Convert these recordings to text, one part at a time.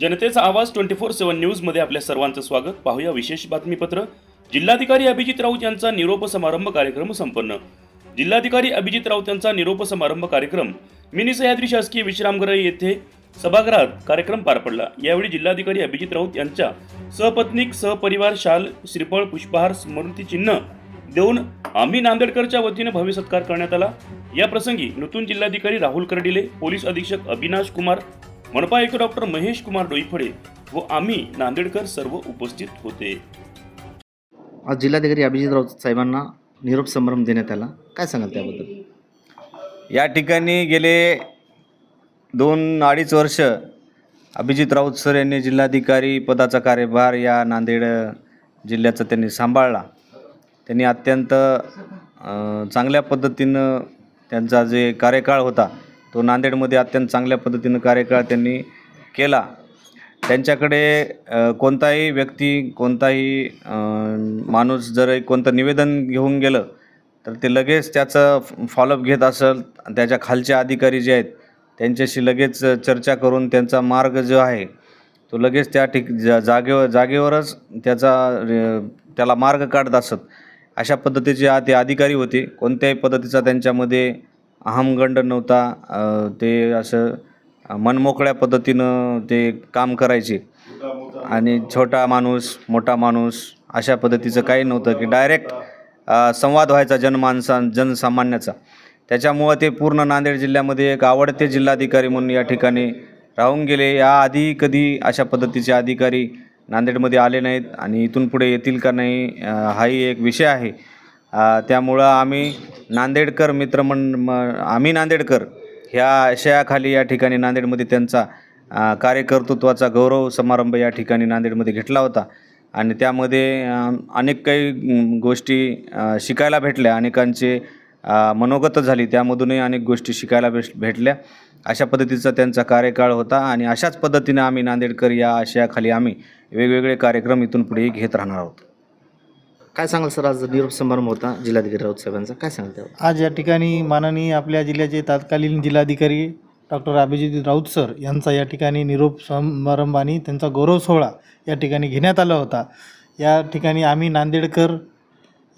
जनतेचा आवाज twenty four seven न्यूजमध्ये आपल्या सर्वांचं स्वागत. पाहूया विशेष बातमीपत्र. जिल्हाधिकारी अभिजित राऊत यांचा निरोप समारंभ कार्यक्रम संपन्न. जिल्हाधिकारी अभिजित राऊत यांचा निरोप समारंभ कार्यक्रम. मिनी सह्याद्री शासकीय विश्रामगृह येथे सभागृहात कार्यक्रम पार पडला. यावेळी जिल्हाधिकारी अभिजित राऊत यांच्या सहपत्नीक सहपरिवार शाल श्रीफळ पुष्पहार स्मृतिचिन्ह देऊन आम्ही नांदेडकरच्या वतीने भव्य सत्कार करण्यात आला. या प्रसंगी नूतन जिल्हाधिकारी राहुल कर्डिले पोलीस अधीक्षक अविनाश कुमार मनपा आयुक्त डॉक्टर महेश कुमार डोईफळे व आम्ही नांदेडकर सर्व उपस्थित होते. आज जिल्हाधिकारी अभिजित राऊत साहेबांना निरोप समारंभ देण्यात आला. काय सांगाल त्याबद्दल? या ठिकाणी गेले दोन अडीच वर्ष अभिजित राऊत सर यांनी जिल्हाधिकारी पदाचा कार्यभार या नांदेड जिल्ह्याचा त्यांनी सांभाळला. त्यांनी अत्यंत चांगल्या पद्धतीनं त्यांचा जे कार्यकाळ होता तो नांदेडमध्ये अत्यंत चांगल्या पद्धतीनं कार्यकाळ त्यांनी केला. त्यांच्याकडे कोणताही व्यक्ती कोणताही माणूस जर एक कोणतं निवेदन घेऊन गेलं तर ते लगेच त्याचं फॉलोअप घेत असेल. त्याच्या खालचे अधिकारी जे आहेत त्यांच्याशी लगेच चर्चा करून त्यांचा मार्ग जो आहे तो लगेच त्या ठिक जा जागेवर जागेवरच त्याचा त्याला मार्ग काढत असत. अशा पद्धतीचे आ- ते अधिकारी होते. कोणत्याही पद्धतीचा त्यांच्यामध्ये अहमगंड नव्हता ते असं मनमोकळ्या पद्धतीनं ते काम करायचे. आणि छोटा माणूस मोठा माणूस अशा पद्धतीचं काही नव्हतं की डायरेक्ट संवाद व्हायचा जनमानसा जनसामान्याचा. त्याच्यामुळं ते पूर्ण नांदेड जिल्ह्यामध्ये एक आवडते जिल्हाधिकारी म्हणून या ठिकाणी राहून गेले. याआधी कधी अशा पद्धतीचे अधिकारी नांदेडमध्ये आले नाहीत आणि इथून पुढे येतील का नाही हाही एक विषय आहे. त्यामुळं आम्ही नांदेडकर मित्रमंड म आम्ही नांदेडकर ह्या आशयाखाली या ठिकाणी नांदेडमध्ये त्यांचा कार्यकर्तृत्वाचा गौरव समारंभ या ठिकाणी नांदेडमध्ये घेतला होता. आणि त्यामध्ये अनेक काही गोष्टी शिकायला भेटल्या. अनेकांचे मनोगत झाली. त्यामधूनही अनेक गोष्टी शिकायला भेट भेटल्या. अशा पद्धतीचा त्यांचा कार्यकाळ होता. आणि अशाच पद्धतीने आम्ही नांदेडकर या आशयाखाली आम्ही वेगवेगळे कार्यक्रम इथून पुढेही घेत राहणार आहोत. काय सांगाल सर आज निरोप समारंभ होता जिल्हाधिकारी राऊत साहेबांचा. काय सांगाल त्यावर? आज या ठिकाणी माननीय आपल्या जिल्ह्याचे तत्कालीन जिल्हाधिकारी डॉक्टर अभिजित राऊत सर यांचा या ठिकाणी निरोप समारंभ आणि त्यांचा गौरव सोहळा या ठिकाणी घेण्यात आला होता. या ठिकाणी आम्ही नांदेडकर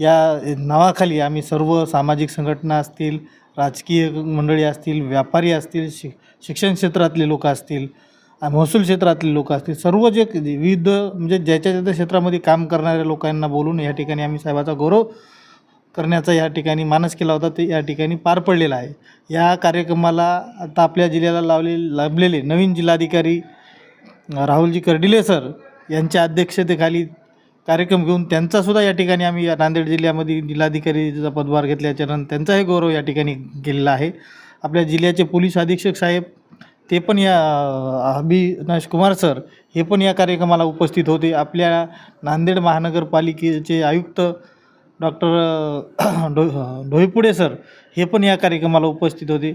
या नावाखाली आम्ही सर्व सामाजिक संघटना असतील राजकीय मंडळी असतील व्यापारी असतील शि शिक्षण क्षेत्रातले लोक असतील महसूल क्षेत्रातले लोक असतील सर्व जे विविध म्हणजे ज्याच्या ज्याच्या क्षेत्रामध्ये काम करणाऱ्या लोकांना बोलून या ठिकाणी आम्ही साहेबाचा गौरव करण्याचा या ठिकाणी मानस केला होता ते या ठिकाणी पार पडलेला आहे. या कार्यक्रमाला आता आपल्या जिल्ह्याला लावले लाभलेले नवीन जिल्हाधिकारी राहुलजी कर्डिले सर यांच्या अध्यक्षतेखाली कार्यक्रम घेऊन त्यांचासुद्धा या ठिकाणी आम्ही या नांदेड जिल्ह्यामध्ये जिल्हाधिकारीचा पदभार घेतल्याच्या नंतर त्यांचाही गौरव या ठिकाणी केलेला आहे. आपल्या जिल्ह्याचे पोलीस अधीक्षक साहेब ते पण या अभिनाश कुमार सर हे पण या कार्यक्रमाला उपस्थित होते. आपल्या नांदेड महानगरपालिकेचे आयुक्त डॉक्टर डो ढोईपुडे सर हे पण या कार्यक्रमाला उपस्थित होते.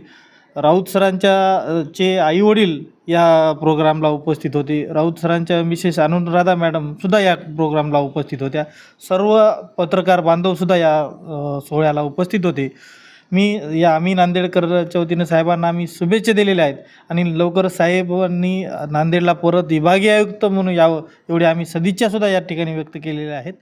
राऊत सरांच्या चे आईवडील या प्रोग्रामला उपस्थित होते. राऊत सरांच्या मिसेस अनुराधा मॅडमसुद्धा या प्रोग्रामला उपस्थित होत्या. सर्व पत्रकार बांधवसुद्धा या सोहळ्याला उपस्थित होते. मी या आम्ही नांदेडकरच्या वतीनं साहेबांना आम्ही शुभेच्छा दिलेल्या आहेत. आणि लवकर साहेबांनी नांदेडला परत विभागीय आयुक्त म्हणून यावं एवढी आम्ही सदिच्छासुद्धा या ठिकाणी व्यक्त केलेल्या आहेत.